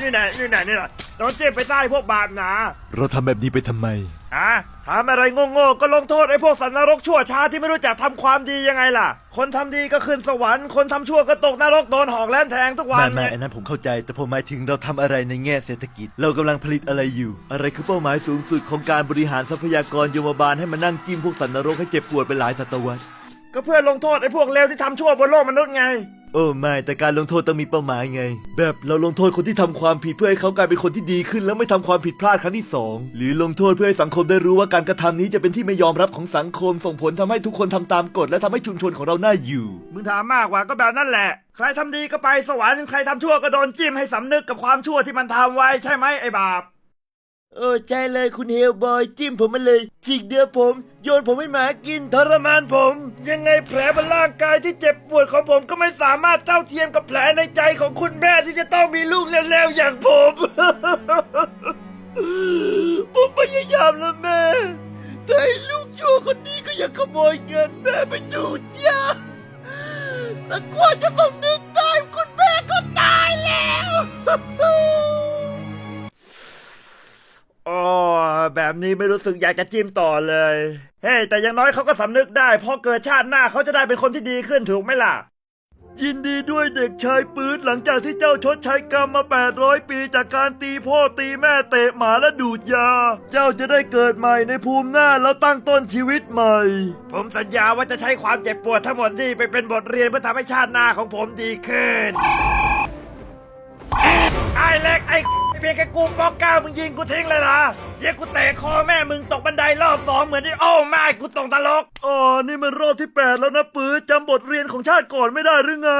นี่ไหนนี่ไหนนี่ไหนโดนจิ้มไปใต้พวกบาปหนาเราทำแบบนี้ไปทำไม อะทำอะไรโง่ๆก็ลงโทษไอ้พวกสัตว์นรกชั่วช้าที่ไม่รู้จักทำความดียังไงล่ะ คนทำดีก็ขึ้นสวรรค์ คนทำชั่วก็ตกนรกโดนหอกแล่นแทงทุกวันไม่ไม่เนี่ยอันนั้นผมเข้าใจ แต่ผมหมายถึงเราทำอะไรในแง่เศรษฐกิจ เรากำลังผลิตอะไรอยู่ อะไรคือเป้าหมายสูงสุดของการบริหารทรัพยากรโยมบาลให้มานั่งจิ้มพวกสัตว์นรกให้เจ็บปวดไปหลายศตวรรษ ก็เพื่อลงโทษไอ้พวกเลวที่ทำชั่วบนโลกมนุษย์ไง โอ้ไม่แต่การลงโทษต้องมีเป้าหมายไง แบบเราลงโทษคนที่ทำความผิดเพื่อให้เขากลายเป็นคนที่ดีขึ้น แล้วไม่ทำความผิดพลาดครั้งที่สองหรือลงโทษเพื่อให้สังคมได้รู้ว่าการกระทำนี้จะเป็นที่ไม่ยอมรับของสังคม ส่งผลทำให้ทุกคนทำตามกฎและทำให้ชุมชนของเราน่าอยู่ มึงถามมากกว่าก็แบบนั่นแหละ ใครทำดีก็ไปสวรรค์ใครทำชั่วก็โดนจิ้มให้สำนึกกับความชั่วที่มันทำไว้ใช่ไหมไอ้บาป เออใช่เลยคุณเฮลบอยจิ้มผมมาเลยจิกเดือผม โยนผมให้หมากินทรมานผม ยังไงแผลบนร่างกายที่เจ็บปวดของผมก็ไม่สามารถเท่าเทียมกับแผลในใจของคุณแม่ที่จะต้องมีลูกเร็วๆอย่างผม ผมพยายามแล้วแม่ แต่ไอ้ลูกชั่วคนนี้ก็ยังขโมยเงินแม่ไปดูดยาแต่กว่าจะส แบบนี้ไม่รู้สึกอยากจะจิ้มต่อเลย เฮ้ยแต่อย่างน้อยเขาก็สำนึกได้พอเกิดชาติหน้าเขาจะได้เป็นคนที่ดีขึ้นถูกไหมล่ะ ยินดีด้วยเด็กชายปืดหลังจากที่เจ้าชดใช้กรรมมา 800 ปีจากการตีพ่อตีแม่เตะหมาและดูดยา เจ้าจะได้เกิดใหม่ในภูมิหน้าแล้วตั้งต้นชีวิตใหม่ ผมสัญญาว่าจะใช้ความเจ็บปวดทั้งหมดนี้ไปเป็นบทเรียนเพื่อทำให้ชาติหน้าของผมดีขึ้น ไอ้เล็กไอ้ เพียงแค่กูปอกก้าวมึงยิงกูทิ้งเลยนะเดี๋ยวกูเตะคอแม่มึงตกบันไดรอบสองเหมือนที่โอ้ไม่กูตกตลกอ๋อนี่มันรอบที่8แล้วนะปืดจำบทเรียนของชาติก่อนไม่ได้หรือไง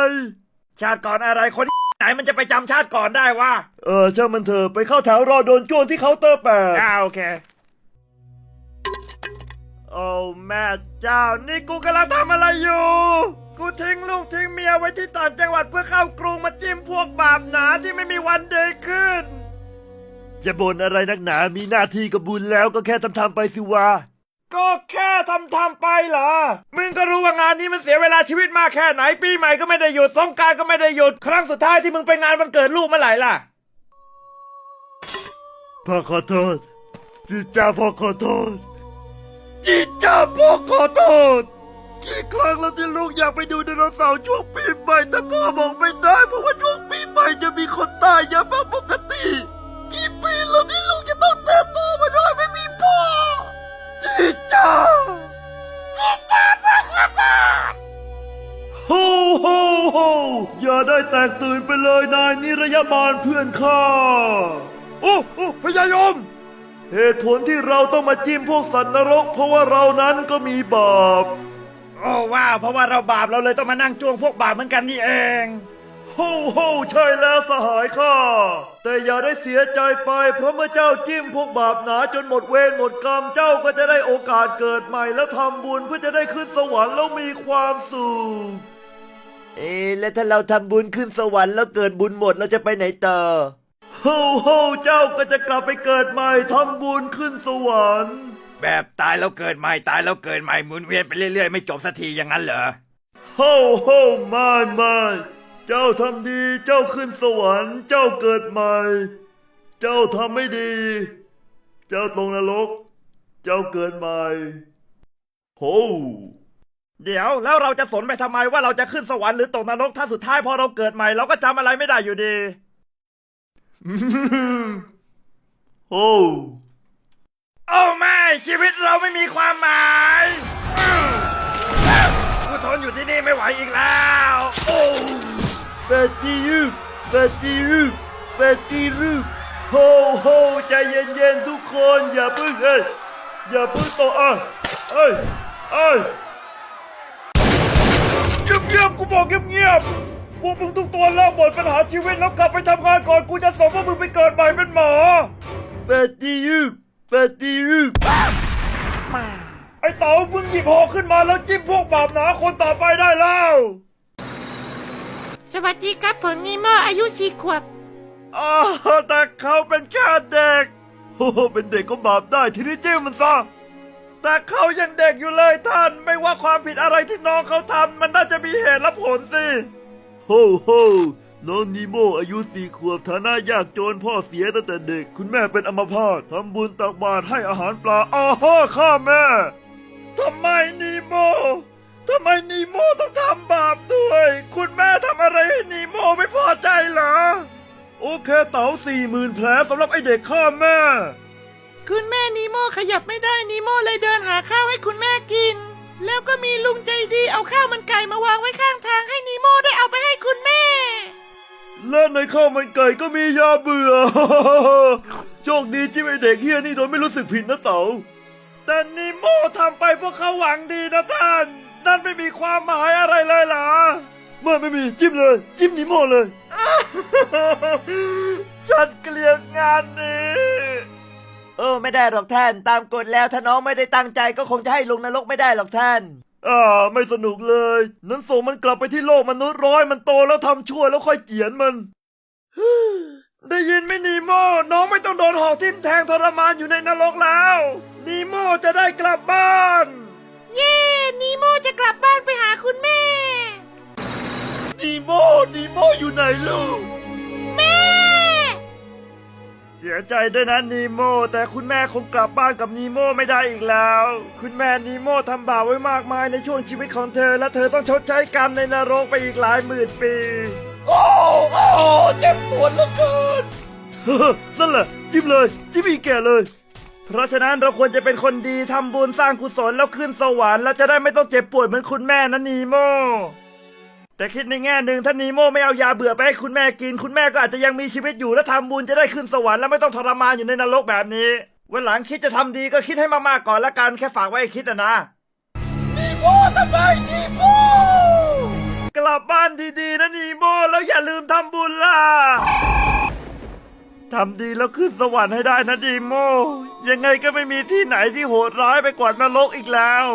ชาติก่อนอะไรคนไหนมันจะไปจำชาติก่อนได้วะเออช่างมันเถอะไปเข้าแถวรอโดนโจรที่เคาน์เตอร์แปดอ่าโอเคโอ้แม่เจ้านี่กูกำลังทำอะไรอยู่ กูทิ้งลูกทิ้งเมียไว้ที่ต่างจังหวัดเพื่อเข้ากรุงมาจิ้มพวกบาปหนาที่ไม่มีวันเดยขึ้น จะบ่นอะไรนักหนา มีหน้าที่กับบุญแล้วก็แค่ทำทำๆไปสิวะ ก็แค่ทำทำไปเหรอ มึงก็รู้ว่างานนี้มันเสียเวลาชีวิตมากแค่ไหน ปีใหม่ก็ไม่ได้หยุด สงกรารก็ไม่ได้หยุด ครั้งสุดท้ายที่มึงไปงานวันเกิดลูกเมื่อไหร่ล่ะ พ่อขอโทษจิจ้าพ่อขอโทษจิจ้าพ่อขอโทษกี่ครั้งแล้วที่ลูกอยากไปดูไดโนเสาร์ช่วงปีใหม่แต่พ่อบอกไม่ได้เพราะว่าช่วงปีใหม่จะมีคนตายเยอะมากปกติ อย่าได้แตกตื่นไปเลยนายนิรยบาลเพื่อนข้า โอ้โอ้พญายม เหตุผลที่เราต้องมาจิ้มพวกสัตว์นรก เพราะว่าเรานั้นก็มีบาป โอ้ว้าวเพราะว่าเราบาปเราเลยต้องมานั่งจ้วงพวกบาปเหมือนกันนี่เอง โฮโฮใช่แล้วสหายข้า แต่อย่าได้เสียใจไป เพราะเมื่อเจ้าจิ้มพวกบาปหนาจนหมดเวรหมดกรรมเจ้าก็จะได้โอกาสเกิดใหม่แล้วทำบุญเพื่อจะได้ขึ้นสวรรค์แล้วมีความสุข เอ๊แล้วถ้าเราทำบุญขึ้นสวรรค์แล้วเกิดบุญหมดเราจะไปไหนต่อโฮโฮเจ้าก็จะกลับไปเกิดใหม่ทำบุญขึ้นสวรรค์ แบบตายแล้วเกิดใหม่ตายแล้วเกิดใหม่หมุนเวียนไปเรื่อยๆ ไม่จบสักทีอย่างนั้นเหรอโฮโฮไม่ไม่เจ้าทำดีเจ้าขึ้นสวรรค์ เจ้าเกิดใหม่ เจ้าทำไม่ดี เจ้าตกนรก เจ้าเกิดใหม่โฮ เดี๋ยวแล้วเราจะสนไปทำไมว่าเราจะขึ้นสวรรค์หรือตกนรกถ้าสุดท้ายพอเราเกิดใหม่ เราก็จำอะไรไม่ได้อยู่ดีโฮโอ้ไม่ชีวิตเราไม่มีความหมายกูทนอยู่ที่นี่ไม่ไหวอีกแล้วโอ้เปดตีรูปเปดตีรูปเปดตีรูปโฮโฮใจเย็นๆทุกคน อย่าเพิ่งเอ้ยอย่าเพิ่งตกอะเอ้ยเอ้ยเงีย บๆกูบอกเงียบๆพวกมึงทุกตัวเลิกหมดปัญหาชีวิตแล้วกลับไปทำงานก่อนกูจะส่งพวกมึงไปเกิดใหม่เป็นหมอเปดตีรูปเปดตีรูปไอ้เต๋ามึงหยิบหอกขึ้นมาแล้วจิ้มพวกบาปหนาคนต่อไปได้แล้ว สวัสดีครับผมนีโมอายุสี่ขวบอ้าวแต่เขาเป็นแค่เด็กโอ้โหเป็นเด็กก็บาปได้ทีนี้จิ้มมันซะ แต่เขายังเด็กอยู่เลยท่าน ไม่ว่าความผิดอะไรที่น้องเขาทำมันน่าจะมีเหตุและผลสิโฮโฮน้องนีโมอายุสี่ขวบฐานะยากจนพ่อเสียตั้งแต่เด็ก คุณแม่เป็นอัมพาตทำบุญตักบาตรให้อาหารปลาอ้าฮ่าข้าแม่ทำไมนีโมทำไมนีโมต้องทำบาปด้วย คุณแม่ทำอะไรให้นีโมไม่พอใจเหรอ โอเคเต๋าสี่หมื่นแผลสำหรับไอเด็กข้าแม่ คุณแม่นีโมขยับไม่ได้นีโมเลยเดิน มีลุงใจดีเอาข้าวมันไก่มาวางไว้ข้างทางให้นีโมได้เอาไปให้คุณแม่ และในข้าวมันไก่ก็มียาเบื่อ โชคดีที่ไอเด็กเฮียนี่โดนไม่รู้สึกผิดนะเต๋าแต่นีโมทำไปเพราะเขาหวังดีนะท่าน นั่นไม่มีความหมายอะไรเลยเหรอเมื่อไม่มีจิ้มเลย จิ้มนิโมเลย ฉันเกลียดงานนี้ เออไม่ได้หรอกท่าน ตามกฎแล้วถ้าน้องไม่ได้ตั้งใจก็คงจะให้ลงนรกไม่ได้หรอกท่าน อ่าไม่สนุกเลย นั้นส่งมันกลับไปที่โลกมนุษย์ร้อยมันโตแล้วทำชั่วแล้วค่อยเจียนมัน ได้ยินไหมนีโมน้องไม่ต้องโดนหอกทิ่มแทงทรมานอยู่ในนรกแล้ว นีโมจะได้กลับบ้าน เย้นีโมจะกลับบ้านไปหาคุณแม่ นีโมนีโมอยู่ไหนลูก แม่เสี ยใจด้วยนะนีโมแต่คุณแม่คงกลับบ้านกับนีโมไม่ได้อีกแล้ว คุณแม่นีโมทำบาปไว้มากมายในช่วงชีวิตของเธอ และเธอต้องชดใช้กรรมในนรกไปอีกหลายหมื่นปี โอ้โอ้เจ็บปวดเหลือเกิน นั่นแหละ จิ้มเลยจิ้มอีกแก่เลย เพราะฉะนั้นเราควรจะเป็นคนดีทำบุญสร้างกุศลแล้วขึ้นสวรรค์แล้วจะได้ไม่ต้องเจ็บปวดเหมือนคุณแม่นะนีโม แต่คิดในแง่หนึ่งถ้านีโมไม่เอายาเบื่อไปให้คุณแม่กิน คุณแม่ก็อาจจะยังมีชีวิตอยู่และทำบุญจะได้ขึ้นสวรรค์แล้วไม่ต้องทรมานอยู่ในนรกแบบนี้ วันหลังคิดจะทำดีก็คิดให้มากๆก่อนละกันแค่ฝากไว้ให้คิดนะนะนีโมทำไมนีโมกลับบ้านดีๆนะนีโมแล้วอย่าลืมทำบุญล่ะทำดีแล้วขึ้นสวรรค์ให้ได้นะนีโม ยังไงก็ไม่มีที่ไหนที่โหดร้ายไปกว่านรกอีกแล้ว